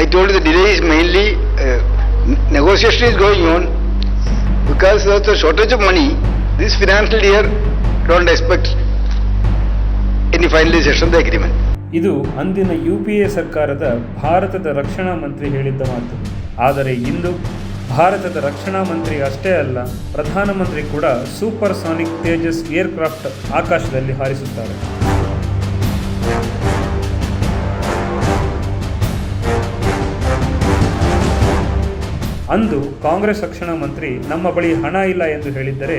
I told you the delay is mainly uh, negotiation is going on because of the shortage of money. This financial year, don't expect any finalization of the agreement. ಇದು ಅಂದಿನ U P A ಸರ್ಕಾರದ ಭಾರತದ ರಕ್ಷಣಾ ಮಂತ್ರಿ ಹೇಳಿದ್ದ ಮಾತು ಆದರೆ ಇಂದು ಭಾರತದ ರಕ್ಷಣಾ ಮಂತ್ರಿ ಅಷ್ಟೇ ಅಲ್ಲ ಪ್ರಧಾನಮಂತ್ರಿ ಕೂಡ ಸೂಪರ್ ಸಾನಿಕ್ ತೇಜಸ್ ಏರ್ಕ್ರಾಫ್ಟ್ ಆಕಾಶದಲ್ಲಿ ಹಾರಿಸುತ್ತಾರೆ ಅಂದು ಕಾಂಗ್ರೆಸ್ ರಕ್ಷಣಾ ಮಂತ್ರಿ ನಮ್ಮ ಬಳಿ ಹಣ ಇಲ್ಲ ಎಂದು ಹೇಳಿದ್ದರೆ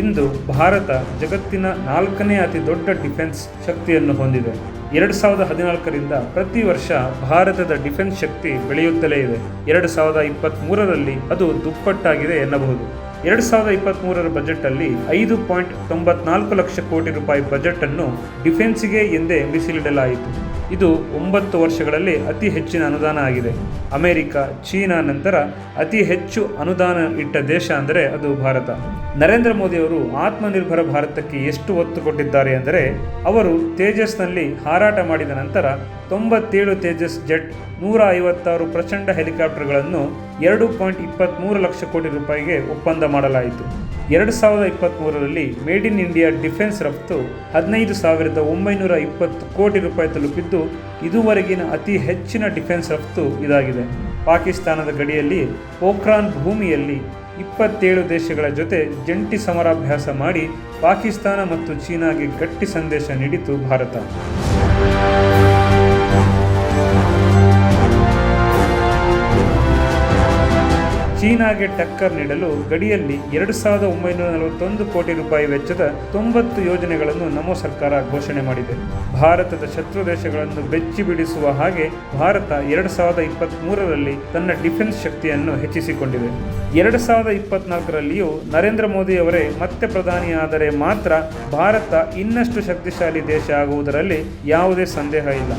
ಇಂದು ಭಾರತ ಜಗತ್ತಿನ ನಾಲ್ಕನೇ ಅತಿ ದೊಡ್ಡ ಡಿಫೆನ್ಸ್ ಶಕ್ತಿಯನ್ನು ಹೊಂದಿದೆ. ಎರಡು ಸಾವಿರದ ಹದಿನಾಲ್ಕರಿಂದ ಪ್ರತಿ ವರ್ಷ ಭಾರತದ ಡಿಫೆನ್ಸ್ ಶಕ್ತಿ ಬೆಳೆಯುತ್ತಲೇ ಇದೆ. ಎರಡು ಸಾವಿರದ ಇಪ್ಪತ್ತ್ಮೂರರಲ್ಲಿ ಅದು ದುಪ್ಪಟ್ಟಾಗಿದೆ ಎನ್ನಬಹುದು. ಎರಡು ಸಾವಿರದ ಇಪ್ಪತ್ತ್ಮೂರರ ಬಜೆಟಲ್ಲಿ ಐದು ಪಾಯಿಂಟ್ ತೊಂಬತ್ನಾಲ್ಕು ಲಕ್ಷ ಕೋಟಿ ರೂಪಾಯಿ ಬಜೆಟನ್ನು ಡಿಫೆನ್ಸ್ಗೆ ಎಂದೇ ಮೀಸಲಿಡಲಾಯಿತು ಇದು ಒಂಬತ್ತು ವರ್ಷಗಳಲ್ಲಿ ಅತಿ ಹೆಚ್ಚಿನ ಅನುದಾನ ಆಗಿದೆ. ಅಮೆರಿಕ, ಚೀನಾ ನಂತರ ಅತಿ ಹೆಚ್ಚು ಅನುದಾನ ಇಟ್ಟ ದೇಶ ಅಂದರೆ ಅದು ಭಾರತ. ನರೇಂದ್ರ ಮೋದಿ ಅವರು ಆತ್ಮನಿರ್ಭರ ಭಾರತಕ್ಕೆ ಎಷ್ಟು ಒತ್ತು ಕೊಟ್ಟಿದ್ದಾರೆ ಅಂದರೆ, ಅವರು ತೇಜಸ್ನಲ್ಲಿ ಹಾರಾಟ ಮಾಡಿದ ನಂತರ ತೊಂಬತ್ತೇಳು ತೇಜಸ್ ಜೆಟ್ ನೂರ ಐವತ್ತಾರು ಪ್ರಚಂಡ ಹೆಲಿಕಾಪ್ಟರ್ಗಳನ್ನು ಎರಡು ಪಾಯಿಂಟ್ ಇಪ್ಪತ್ತ್ಮೂರು ಲಕ್ಷ ಕೋಟಿ ರೂಪಾಯಿಗೆ ಒಪ್ಪಂದ ಮಾಡಲಾಯಿತು. ಎರಡು ಸಾವಿರದ ಇಪ್ಪತ್ತ್ಮೂರರಲ್ಲಿ ಮೇಡ್ ಇನ್ ಇಂಡಿಯಾ ಡಿಫೆನ್ಸ್ ರಫ್ತು ಹದಿನೈದು ಸಾವಿರದ ಒಂಬೈನೂರ ಇಪ್ಪತ್ತು ಕೋಟಿ ರೂಪಾಯಿ ತಲುಪಿದ್ದು, ಇದುವರೆಗಿನ ಅತಿ ಹೆಚ್ಚಿನ ಡಿಫೆನ್ಸ್ ರಫ್ತು ಇದಾಗಿದೆ. ಪಾಕಿಸ್ತಾನದ ಗಡಿಯಲ್ಲಿ ಪೋಖ್ರಾನ್ ಭೂಮಿಯಲ್ಲಿ ಇಪ್ಪತ್ತೇಳು ದೇಶಗಳ ಜೊತೆ ಜಂಟಿ ಸಮರಾಭ್ಯಾಸ ಮಾಡಿ ಪಾಕಿಸ್ತಾನ ಮತ್ತು ಚೀನಾಗೆ ಗಟ್ಟಿ ಸಂದೇಶ ನೀಡಿತು ಭಾರತ. ಚೀನಾಗೆ ಟಕ್ಕರ್ ನೀಡಲು ಗಡಿಯಲ್ಲಿ ಎರಡು ಸಾವಿರದ ಒಂಬೈನೂರ ನಲವತ್ತೊಂದು ಕೋಟಿ ರೂಪಾಯಿ ವೆಚ್ಚದ ತೊಂಬತ್ತು ಯೋಜನೆಗಳನ್ನು ನಮೋ ಸರ್ಕಾರ ಘೋಷಣೆ ಮಾಡಿದೆ. ಭಾರತದ ಶತ್ರು ದೇಶಗಳನ್ನು ಬೆಚ್ಚಿ ಬಿಡಿಸುವ ಹಾಗೆ ಭಾರತ ಎರಡು ಸಾವಿರದ ಇಪ್ಪತ್ತ್ಮೂರರಲ್ಲಿ ತನ್ನ ಡಿಫೆನ್ಸ್ ಶಕ್ತಿಯನ್ನು ಹೆಚ್ಚಿಸಿಕೊಂಡಿದೆ. ಎರಡು ಸಾವಿರದ ಇಪ್ಪತ್ನಾಲ್ಕರಲ್ಲಿಯೂ ನರೇಂದ್ರ ಮೋದಿ ಅವರೇ ಮತ್ತೆ ಪ್ರಧಾನಿಯಾದರೆ ಮಾತ್ರ ಭಾರತ ಇನ್ನಷ್ಟು ಶಕ್ತಿಶಾಲಿ ದೇಶ ಆಗುವುದರಲ್ಲಿ ಯಾವುದೇ ಸಂದೇಹ ಇಲ್ಲ.